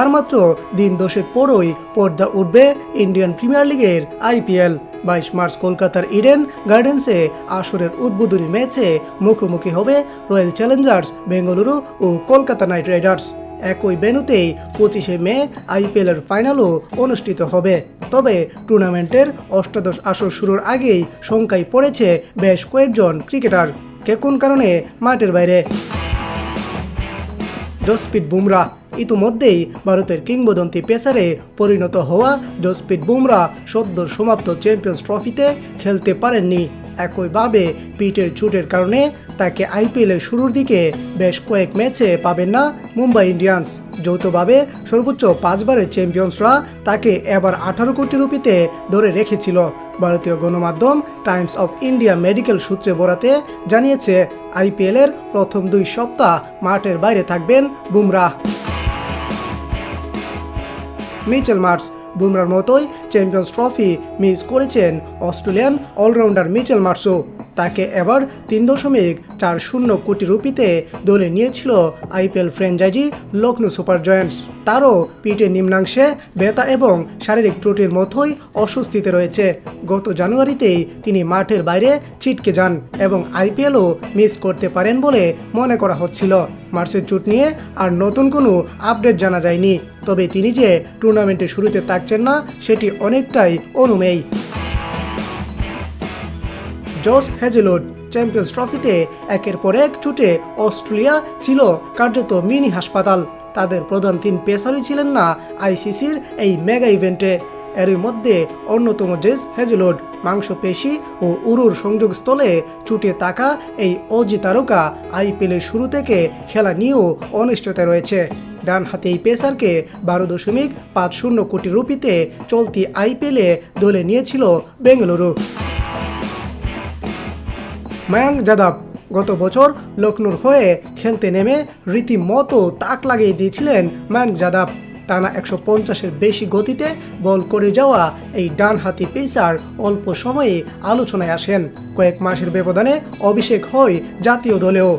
আর মাত্র দিন দশেক পরই পর্দা উঠবে ইন্ডিয়ান প্রিমিয়ার লিগের আইপিএল। বাইশ মার্চ কলকাতার ইডেন গার্ডেন্সে আসরের উদ্বোধনী ম্যাচে মুখোমুখি হবে রয়্যাল চ্যালেঞ্জার্স বেঙ্গালুরু ও কলকাতা নাইট রাইডার্স। একই ভেন্যুতেই পঁচিশে মে আইপিএলের ফাইনালও অনুষ্ঠিত হবে। তবে টুর্নামেন্টের অষ্টাদশ আসর শুরুর আগেই শঙ্কায় পড়েছে বেশ কয়েকজন ক্রিকেটার। কে কোন কারণে মাঠের বাইরে? জসপ্রীত বুমরা। ইতিমধ্যেই ভারতের কিংবদন্তি পেসারে পরিণত হওয়া জসপ্রীত বুমরা সদ্য সমাপ্ত চ্যাম্পিয়ন্স ট্রফিতে খেলতে পারেননি। একইভাবে পিটের চুটের কারণে তাকে আইপিএলের শুরুর দিকে বেশ কয়েক ম্যাচে পাবেন না মুম্বাই ইন্ডিয়ান্স। যৌথভাবে সর্বোচ্চ পাঁচবারের চ্যাম্পিয়ন্সরা তাকে এবার আঠারো কোটি রুপিতে ধরে রেখেছিল। ভারতীয় গণমাধ্যম টাইমস অফ ইন্ডিয়া মেডিকেল সূত্রে বরাতে জানিয়েছে আইপিএলের প্রথম দুই সপ্তাহ মাঠের বাইরে থাকবেন বুমরাহ মিচেল মার্স। বুমরার মতোই চ্যাম্পিয়ন্স ট্রফি মিস করেছেন অস্ট্রেলিয়ান অলরাউন্ডার মিচেল মার্টসও তাকে এবার তিন দশমিক চার শূন্য কোটি রুপিতে দলে নিয়েছিল IPL franchise Lucknow Super Giants. তারও পিঠের নিম্নাংশে ব্যথা এবং শারীরিক ত্রুটির মতোই অস্বস্তিতে রয়েছে। গত জানুয়ারিতেই তিনি মাঠের বাইরে ছিটকে যান এবং আইপিএলও মিস করতে পারেন বলে মনে করা হচ্ছিল। মার্চের চুট নিয়ে আর নতুন কোনো আপডেট জানা যায়নি। তবে তিনি যে টুর্নামেন্টের শুরুতে থাকছেন না, সেটি অনেকটাই অনুমেয়। জর্জ হ্যাজেলুড চ্যাম্পিয়ন্স ট্রফিতে একের পর এক ছুটে অস্ট্রেলিয়া ছিল কার্যত মিনি হাসপাতাল। তাদের প্রধান তিন পেসারই ছিলেন না আইসিসির এই মেগা ইভেন্টে। এরই মধ্যে অন্যতম জেস হ্যাজেলুড মাংসপেশি ও উরুর সংযোগস্থলে ছুটে থাকা এই অজি তারকা আইপিএলের শুরু থেকে খেলা নিয়েও অনিশ্চয়তা রয়েছে। ডান হাতে এই পেসারকে বারো দশমিক পাঁচ শূন্য কোটি রুপিতে চলতি আইপিএলে দলে নিয়েছিল বেঙ্গালুরু। মায়াঙ্ক যাদব গত বছর লখনৌর হয়ে খেলতে নেমে রীতিমতো তাক লাগিয়ে দিয়েছিলেন মায়াঙ্ক যাদব। টানা একশো পঞ্চাশের বেশি গতিতে বল করে যাওয়া এই ডানহাতি পেসার অল্প সময়ে আলোচনায় আসেন। কয়েক মাসের ব্যবধানে অভিষেক হয় জাতীয় দলেও।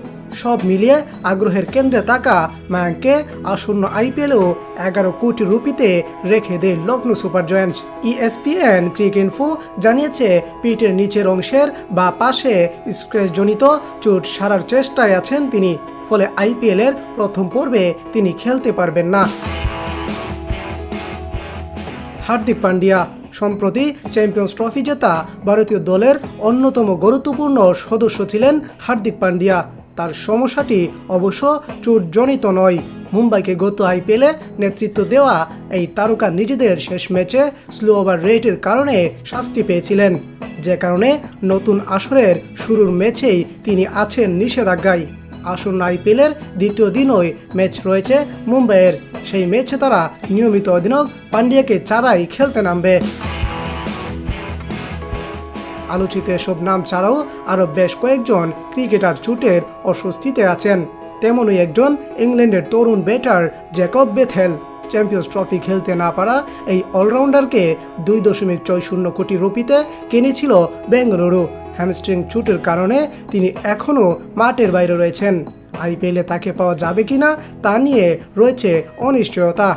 সব মিলিয়ে আগ্রহের কেন্দ্রে থাকা মায়াঙ্ককে আসন্ন আইপিএলেও এগারো কোটি রুপিতে রেখে দেয় Lucknow Super Giants. ESPN Cricinfo জানিয়েছে পিঠের নিচের অংশের বা পাশে স্ক্র্যাচজনিত চোট সারার চেষ্টায় আছেন তিনি, ফলে আইপিএলের প্রথম পর্বে তিনি খেলতে পারবেন না। হার্দিক পান্ডিয়া, সম্প্রতি চ্যাম্পিয়ন্স ট্রফি জেতা ভারতীয় দলের অন্যতম গুরুত্বপূর্ণ সদস্য ছিলেন হার্দিক পান্ডিয়া। তার সমস্যাটি অবশ্য চোটজনিত নয়। মুম্বাইকে গত আইপিএলে নেতৃত্ব দেওয়া এই তারকা নিজেদের শেষ ম্যাচে স্লো ওভার রেটের কারণে শাস্তি পেয়েছিলেন। যে কারণে নতুন আসরের শুরুর ম্যাচেই তিনি আছেন নিষেধাজ্ঞায়। আসন্ন আইপিএলের দ্বিতীয় দিনই ম্যাচ রয়েছে মুম্বাইয়ের। সেই ম্যাচে তারা নিয়মিত অধিনায়ক পান্ডিয়াকে চারাই খেলতে নামবে। আলোচিত এসব নাম ছাড়াও আরও বেশ কয়েকজন ক্রিকেটার চুটের অস্বস্তিতে আছেন। তেমনই একজন ইংল্যান্ডের তরুণ batter Jacob Bethell. Champions Trophy খেলতে না পারা এই অলরাউন্ডারকে দুই দশমিক ছয় শূন্য কোটি রুপিতে কিনেছিল বেঙ্গালুরু। হ্যামস্ট্রিং চুটের কারণে তিনি এখনও মাঠের বাইরে রয়েছেন। আইপিএলে তাকে পাওয়া যাবে কিনা তা নিয়ে রয়েছে অনিশ্চয়তা।